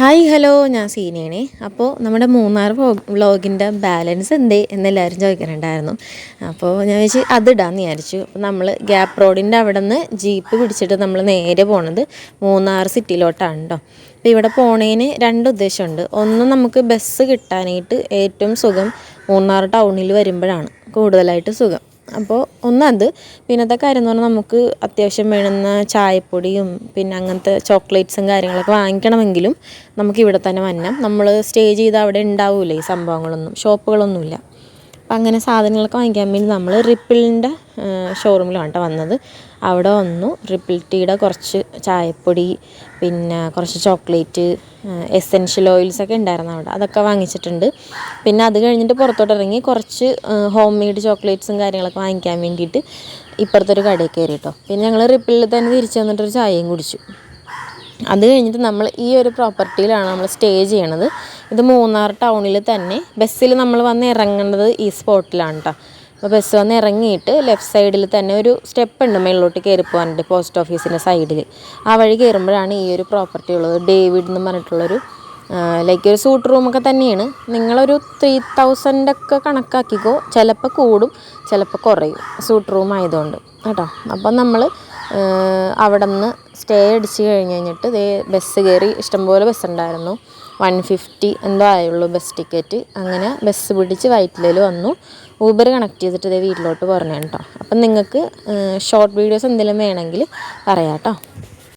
Hi hello ഞാൻ സീനയാണേ. അപ്പോൾ നമ്മുടെ മൂന്നാർ വ്ളോഗിന്റെ ബാലൻസ് എന്തേ എന്നെല്ലാവരും ചോദിക്കുന്നുണ്ടായിരുന്നു അപ്പോൾ ഞാൻ വെച്ച് അതിടാന്ന് വിചാരിച്ചു. നമ്മൾ ഗ്യാപ്പ് റോഡിന്റെ അവിടെ നിന്ന് ജീപ്പ് പിടിച്ചിട്ട് നമ്മൾ നേരെ പോണത് മൂന്നാർ സിറ്റിയിലോട്ടാണ് കേട്ടോ അപ്പോൾ ഇവിടെ പോണേന് രണ്ട് ഉദ്ദേശമുണ്ട്. ഒന്ന് നമുക്ക് ബസ് കിട്ടാനായിട്ട് ഏറ്റവും സുഖം മൂന്നാർ ടൗണിൽ വരുമ്പോഴാണ്. കൂടുതലായിട്ട് സുഖം. അപ്പോൾ ഒന്നത്. പിന്നത്തെ കാര്യം എന്ന് പറഞ്ഞാൽ നമുക്ക് അത്യാവശ്യം വേണമെന്ന ചായപ്പൊടിയും പിന്നെ അങ്ങനത്തെ ചോക്ലേറ്റ്സും കാര്യങ്ങളൊക്കെ വാങ്ങിക്കണമെങ്കിലും നമുക്ക് ഇവിടെ തന്നെ വന്നാൽ നമ്മൾ സ്റ്റേ ചെയ്ത് അവിടെ ഉണ്ടാവില്ല ഈ സംഭവങ്ങളൊന്നും. ഷോപ്പുകളൊന്നുമില്ല. അപ്പം അങ്ങനെ സാധനങ്ങളൊക്കെ വാങ്ങിക്കാൻ വേണ്ടി നമ്മൾ റിപ്പിളിന്റെ ഷോറൂമിലാണ് കേട്ടോ വന്നത്. അവിടെ വന്നു. റിപ്പിൾ ടീയുടെ കുറച്ച് ചായപ്പൊടി പിന്നെ കുറച്ച് ചോക്ലേറ്റ് എസെൻഷ്യൽ ഓയിൽസ് ഒക്കെ ഉണ്ടായിരുന്നു അവിടെ. അതൊക്കെ വാങ്ങിച്ചിട്ടുണ്ട്. പിന്നെ അത് കഴിഞ്ഞിട്ട് പുറത്തോട്ട് ഇറങ്ങി കുറച്ച് ഹോം മെയ്ഡ് ചോക്ലേറ്റ്സും കാര്യങ്ങളൊക്കെ വാങ്ങിക്കാൻ വേണ്ടിയിട്ട് ഇപ്പുറത്തൊരു കടയിൽ കയറി കേട്ടോ പിന്നെ ഞങ്ങൾ റിപ്പിളിൽ തന്നെ തിരിച്ചു വന്നിട്ടൊരു ചായയും കുടിച്ചു. അത് കഴിഞ്ഞിട്ട് നമ്മൾ ഈ ഒരു പ്രോപ്പർട്ടിയിലാണ് നമ്മൾ സ്റ്റേ ചെയ്യണത്. ഇത് മൂന്നാർ ടൗണിൽ തന്നെ ബസ്സിൽ നമ്മൾ വന്ന് ഇറങ്ങേണ്ടത് ഈ സ്പോട്ടിലാണ് കേട്ടോ അപ്പോൾ ബസ് വന്ന് ഇറങ്ങിയിട്ട് ലെഫ്റ്റ് സൈഡിൽ തന്നെ ഒരു സ്റ്റെപ്പ് ഉണ്ട് മേളിലോട്ട് കയറി പോകാനുണ്ട് പോസ്റ്റ് ഓഫീസിന്റെ സൈഡിൽ ആ വഴി കയറുമ്പോഴാണ് ഈ ഒരു പ്രോപ്പർട്ടി ഉള്ളത്. ഡേവിഡ് എന്ന് പറഞ്ഞിട്ടുള്ളൊരു ലൈക്ക് ഒരു സൂട്ട് റൂമൊക്കെ തന്നെയാണ്. നിങ്ങളൊരു ത്രീ തൗസൻഡ് ഒക്കെ കണക്കാക്കിക്കോ. ചിലപ്പോൾ കൂടും ചിലപ്പോൾ കുറയും. സൂട്ട് റൂം ആയതുകൊണ്ട്. കേട്ടോ. അപ്പം നമ്മൾ അവിടെ നിന്ന് സ്റ്റേ അടിച്ച് കഴിഞ്ഞ് കഴിഞ്ഞിട്ട് ദേ ബസ് കയറി ഇഷ്ടംപോലെ ബസ് ഉണ്ടായിരുന്നു. വൺ ഫിഫ്റ്റി എന്തോ ആയുള്ളൂ ബസ് ടിക്കറ്റ് അങ്ങനെ ബസ് പിടിച്ച് വൈറ്റിലേൽ വന്നു. ഊബർ കണക്ട് ചെയ്തിട്ട് ഇതേ വീട്ടിലോട്ട് പറഞ്ഞു കേട്ടോ അപ്പം നിങ്ങൾക്ക് ഷോർട്ട് വീഡിയോസ് എന്തെങ്കിലും വേണമെങ്കിൽ പറയാം കേട്ടോ